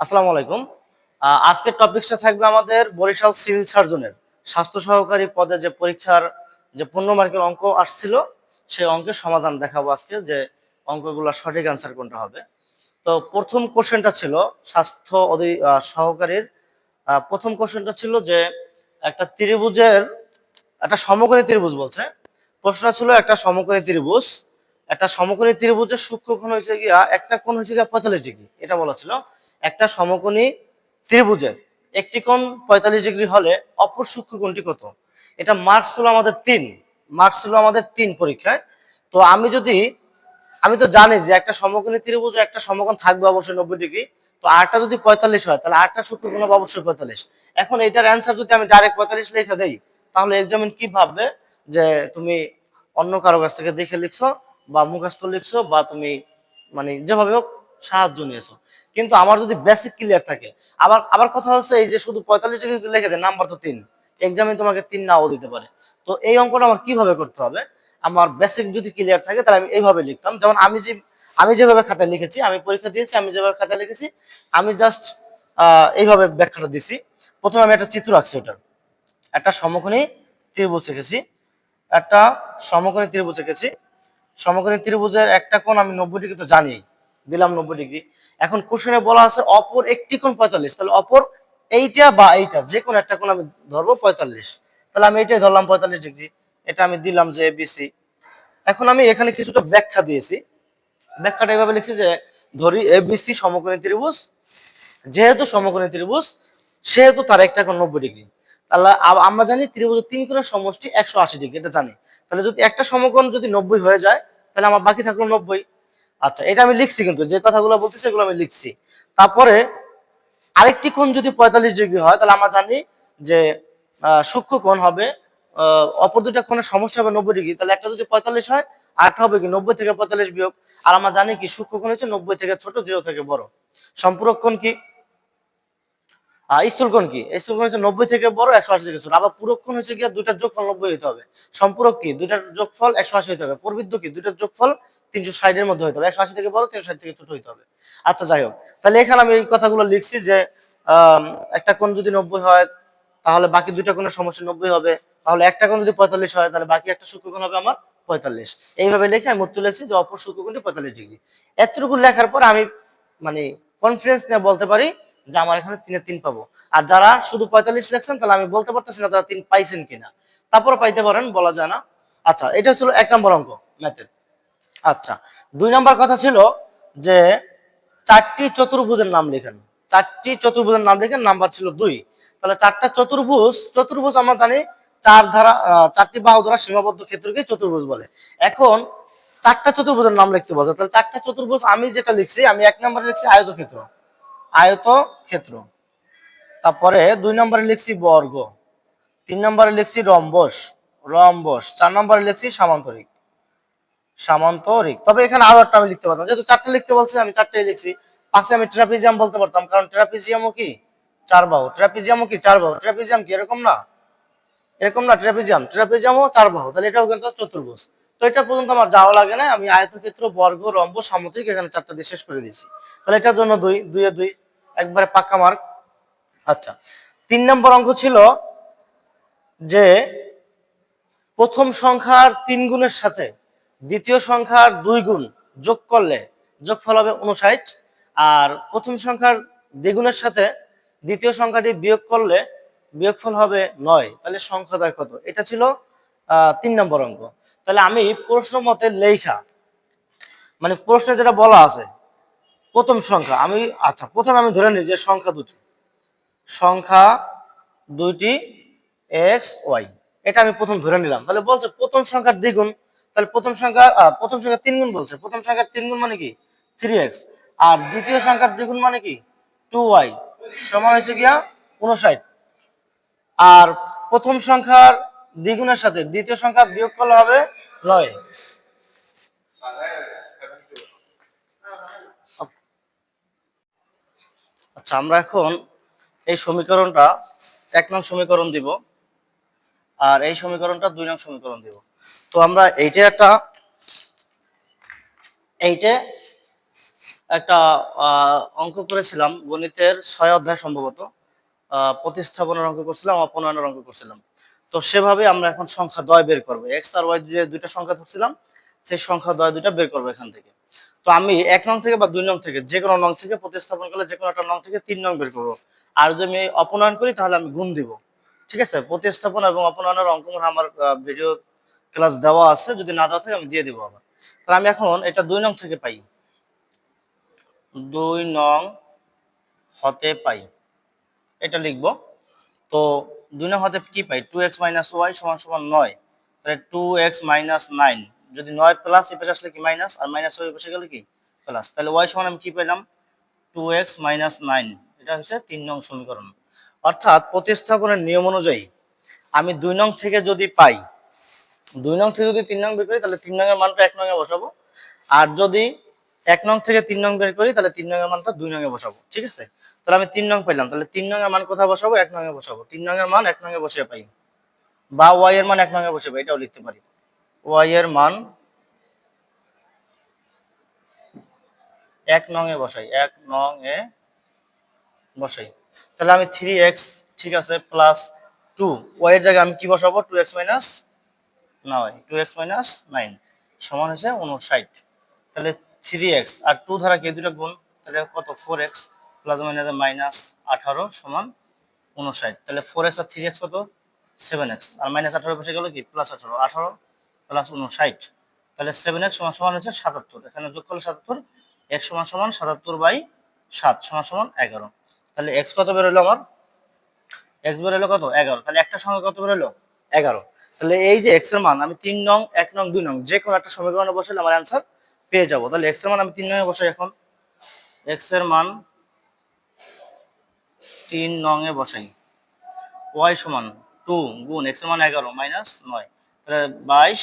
আসসালামু আলাইকুম। আজকের টপিকসটা থাকবে আমাদের বরিশাল সিভিল সার্জনের। স্বাস্থ্য সহকারী পদে যে পরীক্ষার যে পূর্ণ মার্কের অঙ্ক আসছিল, সেই অঙ্কের সমাধান দেখাবো আজকে, যে অঙ্কগুলোর সঠিক অ্যান্সার কোনটা হবে। তো প্রথম কোশ্চেনটা ছিল স্বাস্থ্য অধি সহকারীর। প্রথম কোশ্চেনটা ছিল যে একটা ত্রিভুজের, একটা সমকোণী ত্রিভুজ বলছে। প্রশ্নটা ছিল একটা সমকোণী ত্রিভুজ একটা সমকোণী ত্রিভুজের সূক্ষ্মকোণ হয়েছে গিয়া, একটা কোণ হয়েছে গিয়া পঁয়তাল্লিশ ডিগ্রি। এটা বলা ছিল। একটা সমকোণী ত্রিভুজের একটি কোণ পঁয়তাল্লিশ ডিগ্রি হলে অপর সূক্ষ্মকোণটি কত? এটা মার্কস ছিল আমাদের তিন। মার্কস ছিল আমাদের তিন পরীক্ষায়। তো আমি যদি, আমি তো জানি যে একটা সমকোণী ত্রিভুজ একটা সমকোণ থাকবে অবশ্যই নব্বই ডিগ্রি। তো আটটা যদি পঁয়তাল্লিশ হয়, তাহলে আটটা সূক্ষ্মকোণ হবে অবশ্যই পঁয়তাল্লিশ। এখন এটার অ্যান্সার যদি আমি ডাইরেক্ট পঁয়তাল্লিশ লিখে দেই, তাহলে এক্সামিন কি ভাববে? যে তুমি অন্য কারও কাছ থেকে দেখে লিখছো বা মুখস্থ লিখছো বা তুমি মানে যেভাবে হোক সাহায্য নিয়েছো। কিন্তু আমার যদি বেসিক ক্লিয়ার থাকে, আবার আবার কথা হচ্ছে এই যে শুধু পঁয়তাল্লিশ যদি লিখে দেয় নাম্বার তো তিন। এক্সামে তোমাকে তিন নাও দিতে পারে। তো এই অঙ্কটা আমার কীভাবে করতে হবে? আমার বেসিক যদি ক্লিয়ার থাকে, তাহলে আমি এইভাবে লিখতাম। যেমন আমি যে, আমি যেভাবে খাতায় লিখেছি, আমি পরীক্ষা দিয়েছি, আমি যেভাবে খাতায় লিখেছি, আমি জাস্ট এইভাবে ব্যাখ্যাটা দিছি। প্রথমে আমি একটা চিত্র আঁকছি ওটার। একটা সমকোণী ত্রিভুজ এঁকেছি। একটা সমকোণী ত্রিভুজ এঁকেছি। সমকোণী ত্রিভুজের একটা কোণ আমি নব্বই ডিগ্রি তো জানি, দিলাম নব্বই ডিগ্রি। এখন কোশ্চেনে বলা আছে অপর একটি কোণ পঁয়তাল্লিশ, তাহলে অপর এইটা বা এইটা, যে কোনো একটা কোণ আমি ধরবো পঁয়তাল্লিশ। তাহলে আমি এইটাই ধরলাম পঁয়তাল্লিশ ডিগ্রি, এটা আমি দিলাম যে এবিসি এখন আমি এখানে কিছুটা ব্যাখ্যা দিয়েছি। ব্যাখ্যাটা এভাবে লিখছি যে ধরি এবিসি সমকোণী ত্রিভুজ, যেহেতু সমকোণী ত্রিভুজ, সেহেতু তার একটা কোণ নব্বই ডিগ্রি। তাহলে আমরা জানি ত্রিভুজের তিন কোণের সমষ্টি একশো আশি ডিগ্রি, এটা জানি। তাহলে যদি একটা সমকোণ যদি নব্বই হয়ে যায়, তাহলে আমার বাকি থাকল নব্বই। আচ্ছা এটা আমি লিখছি কিন্তু, যে কথাগুলো বলতেছি সেগুলো আমি লিখছি। তারপরে আরেকটি কোণ যদি পঁয়তাল্লিশ ডিগ্রি হয়, তাহলে আমরা জানি যে সূক্ষ্ম কোণ হবে অপর দুটা কোণের সমস্যা হবে নব্বই ডিগ্রি। তাহলে একটা যদি পঁয়তাল্লিশ হয়, আর একটা হবে কি নব্বই থেকে পঁয়তাল্লিশ বিয়োগ। আর আমরা জানি কি, সূক্ষ্ম কোণ হচ্ছে নব্বই থেকে ছোট, জিরো থেকে বড়। সম্পূরক কোণ কি? আহ, স্থূল কোণ কি? স্থূলকোণ হচ্ছে নব্বই থেকে বড় একশো আশি থেকে ছোট। আবার পূরক কোণ হচ্ছে গিয়ে দুইটার যোগফল নব্বই হতে হবে। সম্পূরক কি? দুইটার যোগফল একশো আশি হতে হবে। প্রবৃদ্ধ কি? দুইটার যোগফল তিনশো ষাটের মধ্যে হতে হবে। একশো আশি থেকে বড় তিনশো ষাট থেকে ছোট হতে হবে। আচ্ছা যাই হোক। তাহলে এখানে আমি এই কথাগুলো লিখছি যে একটা কোণ যদি নব্বই হয় তাহলে বাকি দুইটা কোণের সমস্যা নব্বই হবে। তাহলে একটা কোণ যদি পঁয়তাল্লিশ হয় তাহলে বাকি একটা সূক্ষ্মকোণ হবে আমার পঁয়তাল্লিশ। এইভাবে লিখে আমি উত্তর লিখছি যে অপর সূক্ষ্মকোণটি পঁয়তাল্লিশ ডিগ্রি। এতটুকু লেখার পর আমি মানে কনফিডেন্স নিয়ে বলতে পারি যে আমার এখানে তিনে তিন পাবো। আর যারা শুধু পঁয়তাল্লিশ লেখছেন, তাহলে আমি বলতে পারতেছি না তারা তিন পাইছেন কিনা। তারপরে পাইতে পারেন, বলা যায় না। আচ্ছা এটা ছিল এক নম্বর অঙ্ক ম্যাথের আচ্ছা দুই নম্বর কথা ছিল যে চারটি চতুর্ভুজের নাম লিখেন। চারটি চতুর্ভুজের নাম লিখেন নাম্বার ছিল দুই। তাহলে চারটা চতুর্ভুজ চতুর্ভুজ আমরা জানি চার ধারা চারটি বাহু দ্বারা সীমাবদ্ধ ক্ষেত্রকে চতুর্ভুজ বলে। এখন চারটা চতুর্ভুজের নাম লিখতে বলছে, তাহলে চারটা চতুর্ভুজ আমি যেটা লিখছি, আমি এক নম্বরে লিখছি আয়তক্ষেত্র। আয়তক্ষেত্র। তারপরে দুই নম্বরে লিখছি বর্গ, তিন নম্বরে লিখছি রম্বস রম্বস, চার নম্বরে লিখছি সামান্তরিক সামান্তরিক। তবে এখানে আরও একটা আমি লিখতে পারতাম। যেহেতু চারটে লিখতে বলছে, আমি চারটেই লিখছি। পাশে আমি ট্রাপিজিয়াম বলতে পারতাম, কারণ ট্রাপিজিয়ামও কি? চার বাহু। ট্রাপিজিয়ামও কি চার বাহু? ট্রাপিজিয়াম কি? এরকম না। এরকম না ট্রাপিজিয়াম। ট্রাপিজিয়ামও চার বাহু। তাহলে এটাও কিন্তু চতুর্ভুজ। তো এটা পর্যন্ত আমার যাওয়া লাগে না আমি আয়তক্ষেত্র, বর্গ, রম্ব, সামুদ্রিক এখানে চারটা দিয়ে শেষ করে দিয়েছি। তাহলে এটার জন্য দুই দুইয়ে দুই, একবারে পাক্কা মার্ক। আচ্ছা তিন নম্বর অঙ্ক ছিল যে প্রথম সংখ্যার তিন গুণের সাথে দ্বিতীয় সংখ্যার দুই গুণ যোগ করলে যোগফল হবে উনষাট আর প্রথম সংখ্যার দ্বিগুণের সাথে দ্বিতীয় সংখ্যাটি বিয়োগ করলে বিয়োগফল হবে নয়। তাহলে সংখ্যাটা কত? এটা ছিল তিন নম্বর অঙ্ক। তাহলে আমি প্রশ্ন মতে লেখা মানে প্রশ্নে যেটা বলা আছে, প্রথম সংখ্যা, আমি আচ্ছা প্রথমে আমি ধরে নিই যে সংখ্যা দুটি। সংখ্যা দুইটি এক্স, ওয়াই। এটা আমি প্রথম ধরে নিলাম। তাহলে বলছে প্রথম সংখ্যার দ্বিগুণ, তাহলে প্রথম সংখ্যা প্রথম সংখ্যা তিন গুণ বলছে। প্রথম সংখ্যার তিন গুণ মানে কি? Three x. আর দ্বিতীয় সংখ্যার দ্বিগুণ মানে কি? Two Y. সমান হয়েছে গিয়া উনষাট আর প্রথম সংখ্যার দ্বিগুণের সাথে, দ্বিতীয় সংখ্যা বিয়োগ করলে হবে নয় আচ্ছা আমরা এখন এই সমীকরণটা এক নং সমীকরণ দিব, আর এই সমীকরণটা দুই নং সমীকরণ দিব। তো আমরা এইটা একটা এইটা একটা অঙ্ক করেছিলাম, গণিতের ছয় অধ্যায় সম্ভবত প্রতিস্থাপনের অঙ্ক করছিলাম, অপনয়নের অঙ্ক করছিলাম। তো সেভাবে আমরা এখন সংখ্যা দয় বের করব। এক্স আর ওয়াই যে দুইটা সংখ্যা ধরছিলাম, সেই সংখ্যা দয় দুইটা বের করব এখান থেকে। তো আমি এক নং থেকে বা দুই নং থেকে, যে কোনো নং থেকে প্রতিস্থাপন করলে যে কোনো একটা নং থেকে তিন নং বের করব। আর যদি আমি অপনয়ন করি, তাহলে আমি গুণ দিব। ঠিক আছে? প্রতিস্থাপন এবং অপনয়নের অঙ্ক আমার ভিডিও ক্লাস দেওয়া আছে। যদি না দেওয়া থাকে, আমি দিয়ে দিব আবার। তাহলে আমি এখন এটা দুই নং থেকে পাই। দুই নং হতে পাই। এটা লিখব। তো দুই নং হতে কি পাই? টু এক্স মাইনাস ওয়াই সমান সমান নয়। তাহলে টু এক্স মাইনাস নাইন যদি নয় প্লাস এ পাশে আসলে কি মাইনাস আর মাইনাস ওই পাশে গেলে কি? প্লাস তাহলে ওয়াই সমান আমি কি পেলাম? টু এক্স মাইনাস নাইন এটা হচ্ছে তিন নং সমীকরণ। অর্থাৎ প্রতিস্থাপনের নিয়ম অনুযায়ী আমি দুই নং থেকে যদি পাই, দুই নং থেকে যদি তিন নং বের করি, তাহলে তিন নং এর মানটা এক নং এ বসাবো। আর যদি এক নং থেকে তিন নং বের করি, তাহলে তিন নং এর মানটা দুই নং এ বসাবো, ঠিক আছে? তাহলে আমি তিন নং পাইলাম, তাহলে তিন নং এর মান কোথায় বসাবো? এক নং এ বসাবো। তিন নং এর মান এক নং এ বসে পাই। বা ওয়াই এর মান এক নং এ বসে পাই, এটাও লিখতে পারি। ওয়াই এর মান এক নং এ বসাই, এক নং এ বসাই। তাহলে আমি থ্রি এক্স ঠিক আছে প্লাস টু ওয়াই এর জায়গায় আমি কি বসাবো? টু এক্স মাইনাস নয় টু এক্স মাইনাস নাইন সমান হচ্ছে উনষাট তাহলে থ্রি এক্স আর টু ধারা কে দুটো গুণ, তাহলে কত? Four X plus minus minus আঠারো সমান উনষাট তাহলে ফোর এক্স আর থ্রি এক্স কত? সেভেন এক্স আর মাইনাস আঠারো বসে গেল কি? প্লাস আঠারো। আঠারো প্লাস উনষাট তাহলে সেভেন এক্স সমান সমান হচ্ছে সাতাত্তর। এখানে যোগ করলে সাতাত্তর। এক্স সমান সমান সাতাত্তর বাই সাত সমান সমান এগারো। তাহলে এক্স কত বেরোলো আমার? এক্স বেরোলো কত? এগারো। তাহলে একটা সঙ্গে কত বেরোলো? এগারো। তাহলে এই যে এক্সের মান, আমি তিন নং, এক নং, দুই নং, যে কোনো একটা সমীকরণে বসালে আমার অ্যান্সার পেয়ে যাব। তাহলে এক্সের মান আমি তিন নং এ বসাই এখন। এক্সের মান তিন নং এ বসাই। ওয়াই সমান টু গুণ এক্সের মান এগারো মাইনাস নয়। তাহলে বাইশ,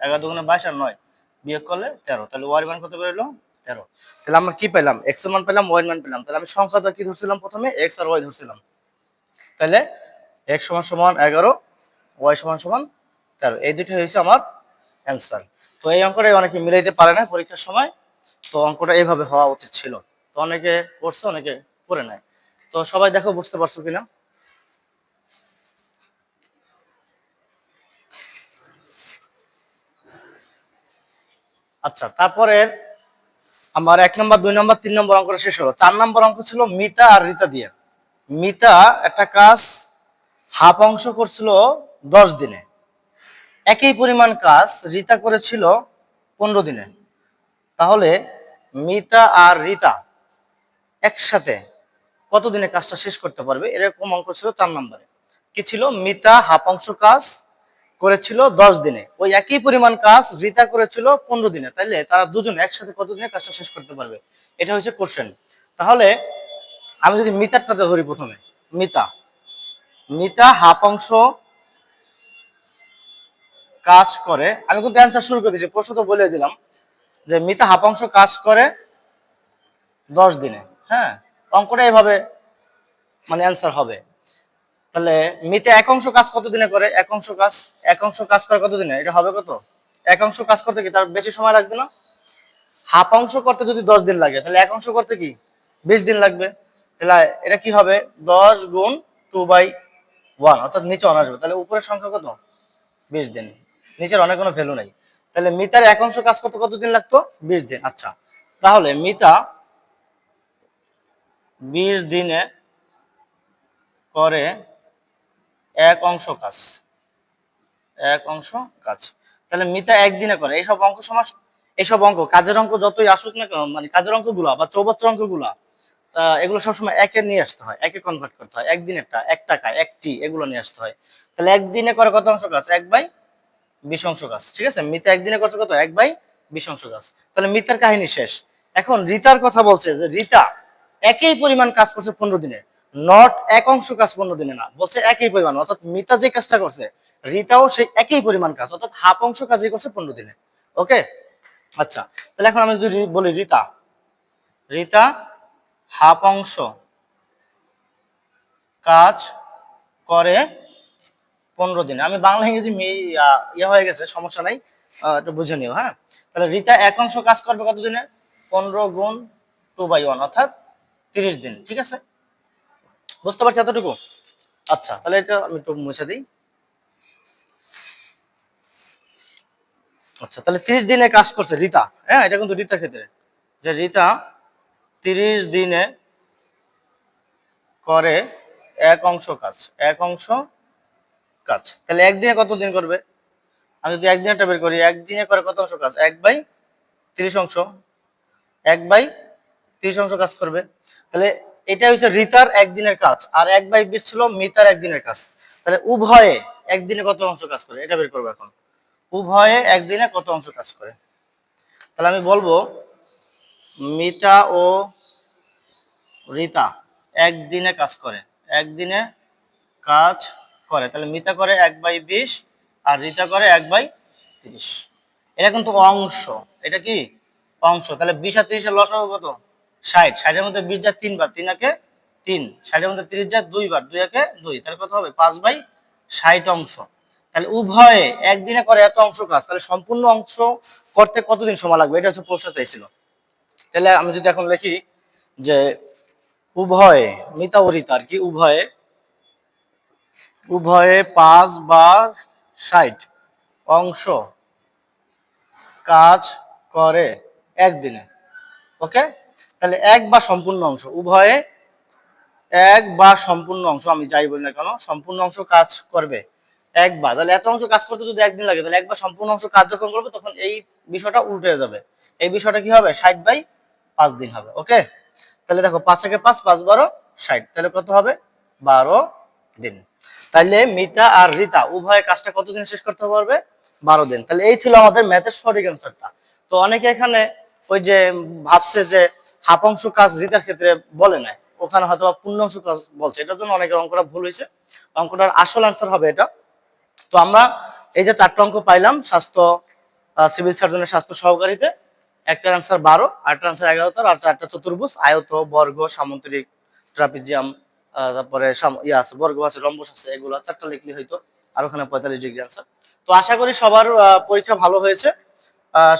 এগারো দুগুণে বাইশ আর নয় বিয়োগ করলে তেরো। তাহলে ওয়াই মান কত বেরোলো? তেরো। তাহলে আমরা কি পেলাম? এক্সের মান পেলাম ওয়াই মান পেলাম। তাহলে আমি সংখ্যাটা কি ধরছিলাম প্রথমে? এক্স আর ওয়াই ধরছিলাম। তাহলে এক্স সমান সমান এগারো ওয়াই সমান সমান তেরো। এই দুটো হয়েছে আমার অ্যান্সার তো এই অঙ্কটা অনেকে মিলাইতে পারে না পরীক্ষার সময়। তো অঙ্কটা এইভাবে হওয়া উচিত ছিল। তো অনেকে করছে, অনেকে করে নেয় তো সবাই দেখো বুঝতে পারছ কিনা? আচ্ছা তারপরে আমার এক নম্বর, দুই নম্বর, তিন নম্বর অঙ্কটা শেষ হলো। চার নম্বর অঙ্ক ছিল মিতা আর রিতা দিয়ে। মিতা একটা কাজ হাফ অংশ করছিল দশ দিনে। একই পরিমাণ কাজ রিতা করেছিল পনেরো দিনে। তাহলে মিতা আর রিতা একসাথে কতদিনে কাজটা শেষ করতে পারবে? এরকম অঙ্ক ছিল চার নম্বরে। কি ছিল? মিতা হাফ কাজ করেছিল দশ দিনে। ওই একই পরিমাণ কাজ রিতা করেছিল পনেরো দিনে। তাইলে তারা দুজন একসাথে কতদিনে কাজটা শেষ করতে পারবে? এটা হচ্ছে কোশ্চেন তাহলে আমি যদি মিতারটাতে ধরি প্রথমে। মিতা। মিতা হাফ কাজ করে, আমি কিন্তু অ্যান্সার শুরু করে দিয়েছি, প্রশ্ন তো বলে দিলাম যে মিতা হাফ অংশ কাজ করে দশ দিনে হ্যাঁ? অঙ্কটা এভাবে মানে অ্যান্সার হবে। তাহলে মিতা এক অংশ কাজ কত দিনে করে? এক অংশ কাজ, এক অংশ কাজ করে কত দিনে? এটা হবে কত? এক অংশ কাজ করতে কি তার বেশি সময় লাগবে না? হাফ অংশ করতে যদি দশ দিন লাগে, তাহলে এক অংশ করতে কি? বিশ দিন লাগবে। তাহলে এটা কি হবে? দশ গুণ টু বাই ওয়ান অর্থাৎ নিচে অন আসবে। তাহলে উপরের সংখ্যা কত? বিশ দিন। নিচের অনেক কোনো ভ্যালু নাই। তাহলে মিতার এক অংশ কাজ করতে কতদিন লাগতো? বিশ দিন। আচ্ছা তাহলে মিতা বিশ দিনে করে এক অংশ কাজ। এক অংশ কাজ। তাহলে মিতা একদিনে করে, এইসব অঙ্ক সমাস এইসব অঙ্ক, কাজের অঙ্ক যতই আসুক না মানে কাজের অঙ্কগুলা বা চৌবাচ্চার অঙ্কগুলা এগুলো সবসময় একে নিয়ে আসতে হয়, একে কনভার্ট করতে হয়। একদিনেরটা, এক টাকা একটি এগুলো নিয়ে আসতে হয়। তাহলে একদিনে করে কত অংশ কাজ? এক বাই বিশ অংশ কাজ ঠিক আছে? মিতা একদিনে করছে কত? এক বাই বিশ অংশ কাজ তাহলে মিতার কাহিনী শেষ। এখন রিতার কথা বলছে যে, রিতা, একই পরিমাণ কাজ করছে পনেরো দিনে। নট এক অংশ কাজ পনেরো দিনে না। বলছে, একই পরিমাণ। অর্থাৎ মিতা যে কাজটা করছে, রিতাও সেই একই পরিমাণ কাজ, অর্থাৎ হাফ অংশ কাজই করছে পনেরো দিনে। ওকে? আচ্ছা তাহলে এখন আমি যদি বলি, রিতা রিতা, হাফ অংশ কাজ করে পনেরো দিনে। আমি বাংলা ইংরেজি ইয়ে হয়ে গেছে, সমস্যা নাই। একটু বুঝে নিও হ্যাঁ? তাহলে রিতা এক অংশ কাজ করবে কতদিনে? পনেরো গুণ টু বাই ওয়ান অর্থাৎ তিরিশ দিন, ঠিক আছে? বুঝতে পারছি এতটুকু? আচ্ছা তাহলে এটা আমি একটু মুছে দিই। আচ্ছা তাহলে তিরিশ দিনে কাজ করছে রিতা হ্যাঁ? এটা কিন্তু রিতার ক্ষেত্রে। যে রিতা তিরিশ দিনে করে এক অংশ কাজ, এক অংশ কাজ। তাহলে একদিনে কত দিন করবে? আমি যদি একদিনে একটা বের করি, একদিনে করে কত অংশ কাজ? এক বাই তিরিশ অংশ। এক বাই তিরিশ অংশ কাজ করবে। তাহলে এটা হচ্ছে রিতার একদিনের কাজ, আর এক বাই বিশ ছিল মিতার একদিনের কাজ। তাহলে উভয়ে একদিনে কত অংশ কাজ করে? এটা বের করব এখন। উভয়ে একদিনে কত অংশ কাজ করে? তাহলে আমি বলব, মিতা ও রিতা একদিনে কাজ করে। একদিনে কাজ করে। তাহলে মিতা করে এক বাই বিশ আর রিতা করে এক বাই তিরিশ। এটা কিন্তু অংশ। এটা কি? অংশ। তাহলে বিশ আর তিরিশের হবে কত? ষাট। ষাটের মধ্যে বিশ যায় তিনবার তিন একে তিন। ষাটের মধ্যে তিরিশ যায় দুইবার দুই একে দুই। তাহলে কত হবে? পাঁচ বাই ষাট অংশ। তাহলে উভয়ে একদিনে করে এত অংশ কাজ। তাহলে সম্পূর্ণ অংশ করতে কতদিন সময় লাগবে? এটা হচ্ছে প্রশ্ন চাইছিল। তাহলে আমি যদি এখন লিখি যে উভয়ে, মিতা ও রিতা আর কি, উভয়ে উভয়ে পাঁচ বা ষাট অংশ কাজ করে একদিনে, ওকে? তাহলে এক বা সম্পূর্ণ অংশ, উভয়ে এক বা সম্পূর্ণ অংশ, আমি যাই বলি না কেন, সম্পূর্ণ অংশ কাজ করবে একবার তাহলে এত অংশ কাজ করতে যদি একদিন লাগে, তাহলে একবার সম্পূর্ণ অংশ কাজ যখন করবে, তখন এই বিষয়টা উল্টে যাবে। এই বিষয়টা কি হবে? ষাট বাই পাঁচ দিন হবে, ওকে? তাহলে দেখো, পাঁচ থেকে পাঁচ পাঁচ বারো, ষাট। তাহলে কত হবে? বারো দিন। তাহলে মিতা আর রিতা, উভয় কাজটা কতদিন শেষ করতে পারবে? বারো দিন। তাহলে এই ছিল আমাদের ম্যাথের সঠিক অ্যান্সারটা তো অনেকে এখানে ওই যে ভাবছে যে হাফ অংশ কাজ রিতার ক্ষেত্রে বলে নাই। ওখানে হয়তো বা পূর্ণ অংশ কাজ বলছে। এটার জন্য অনেকের অঙ্কটা ভুল হয়েছে। অঙ্কটার আসল অ্যান্সার হবে এটা। তো আমরা এই যে চারটা অঙ্ক পাইলাম, স্বাস্থ্য সিভিল সার্জনের স্বাস্থ্য সহকারীতে একটা আনসার বারো আরেকটা আনসার এগারোটার আর চারটা চতুর্ভুজ, আয়ত, বর্গ, সামন্তরিক ট্রাপিজিয়াম তারপরে ইয়ে আছে, বর্গ আছে, রম্বস আছে, এগুলো চারটা লিখলে হয়তো আর ওখানে পঁয়তাল্লিশ ডিগ্রি আনসার তো আশা করি সবার পরীক্ষা ভালো হয়েছে।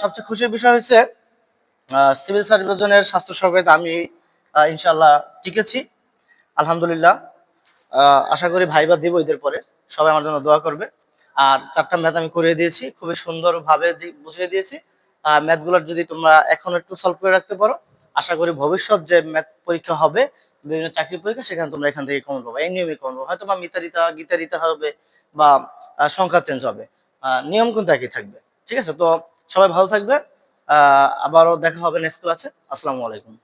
সবচেয়ে খুশির বিষয় হচ্ছে সিভিল সার্জনের স্বাস্থ্য সহকারীতে আমি ইনশাল্লাহ টিকেছি। আলহামদুলিল্লাহ। আশা করি ভাইবা দিব ঈদের পরে। সবাই আমার জন্য দোয়া করবে। আর চারটা ম্যাথ আমি করিয়ে দিয়েছি, খুবই সুন্দরভাবে বুঝিয়ে দিয়েছি। ম্যাথগুলোর যদি তোমরা এখন একটু সলভ করে রাখতে পারো, আশা করি ভবিষ্যৎ যে ম্যাথ পরীক্ষা হবে বিভিন্ন চাকরি পরীক্ষা, সেখানে তোমরা এখান থেকে কমন পাবো। এই নিয়মে কমন পাবো হয়তো বা মিতারিতা গীতারিতা হবে বা সংখ্যা চেঞ্জ হবে। নিয়ম কিন্তু একই থাকবে। ঠিক আছে? তো সবাই ভালো থাকবে আবারও দেখা হবে নেক্সট ক্লাসে আসসালামু আলাইকুম।